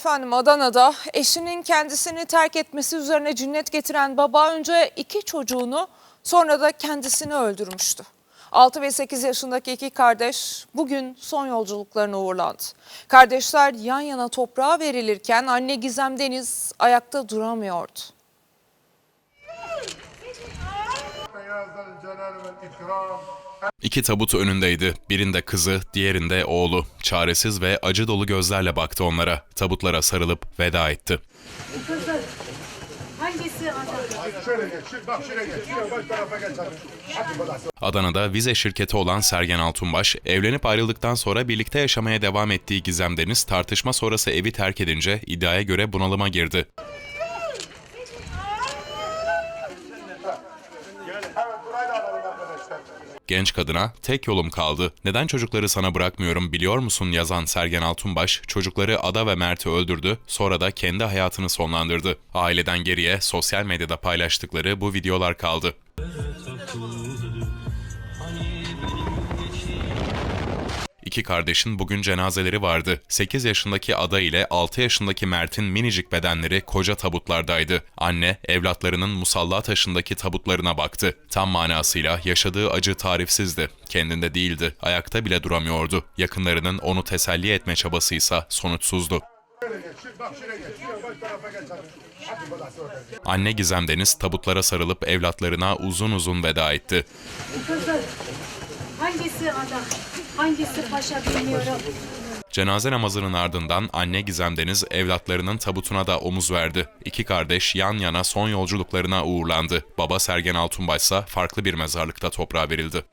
Efendim Adana'da eşinin kendisini terk etmesi üzerine cinnet getiren baba önce iki çocuğunu sonra da kendisini öldürmüştü. 6 ve 8 yaşındaki iki kardeş bugün son yolculuklarına uğurlandı. Kardeşler yan yana toprağa verilirken anne Gizem Deniz ayakta duramıyordu. İki tabut önündeydi. Birinde kızı, diğerinde oğlu. Çaresiz ve acı dolu gözlerle baktı onlara. Tabutlara sarılıp veda etti. Adana'da vize şirketi olan Sergen Altunbaş, evlenip ayrıldıktan sonra birlikte yaşamaya devam ettiği Gizem Deniz tartışma sonrası evi terk edince iddiaya göre bunalıma girdi. Genç kadına tek yolum kaldı. Neden çocukları sana bırakmıyorum biliyor musun yazan Sergen Altunbaş, çocukları Ada ve Mert'i öldürdü, sonra da kendi hayatını sonlandırdı. Aileden geriye sosyal medyada paylaştıkları bu videolar kaldı. İki kardeşin bugün cenazeleri vardı. 8 yaşındaki Ada ile 6 yaşındaki Mert'in minicik bedenleri koca tabutlardaydı. Anne, evlatlarının musalla taşındaki tabutlarına baktı. Tam manasıyla yaşadığı acı tarifsizdi. Kendinde değildi. Ayakta bile duramıyordu. Yakınlarının onu teselli etme çabasıysa sonuçsuzdu. Anne Gizem Deniz tabutlara sarılıp evlatlarına uzun uzun veda etti. Hangisi adam? Hangisi paşa bilmiyorum. Cenaze namazının ardından anne Gizem Deniz evlatlarının tabutuna da omuz verdi. İki kardeş yan yana son yolculuklarına uğurlandı. Baba Sergen Altunbaş ise farklı bir mezarlıkta toprağa verildi.